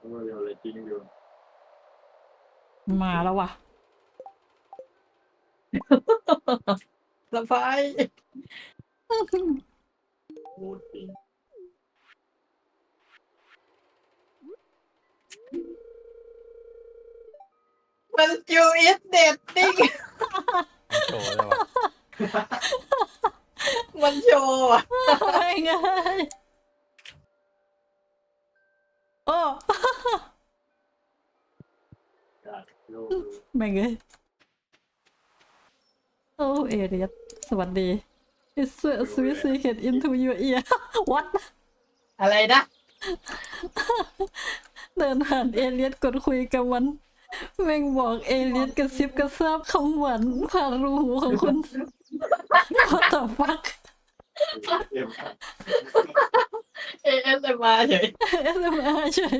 เออเดี๋ยวเลยจริงอยู่มาแล้วว่ะสบายพูดจริงมันจูอิสเด็ดดิ้งโชว์เลยวะมันโชว์อะไม่ไงโอ้ จากโลกไม่ไงโอ้เอเรียสสวัสดี It's a sweet secret into your ear what อะไรนะ เดินผ่านเอเลียสกดคุยกับมันแม่งบอกเอเลียสกระซิบกระซาบคำหวานผ่านรูหูของคุณ What the fuck เอ็มเอเอสมาเฉย SMR เฉย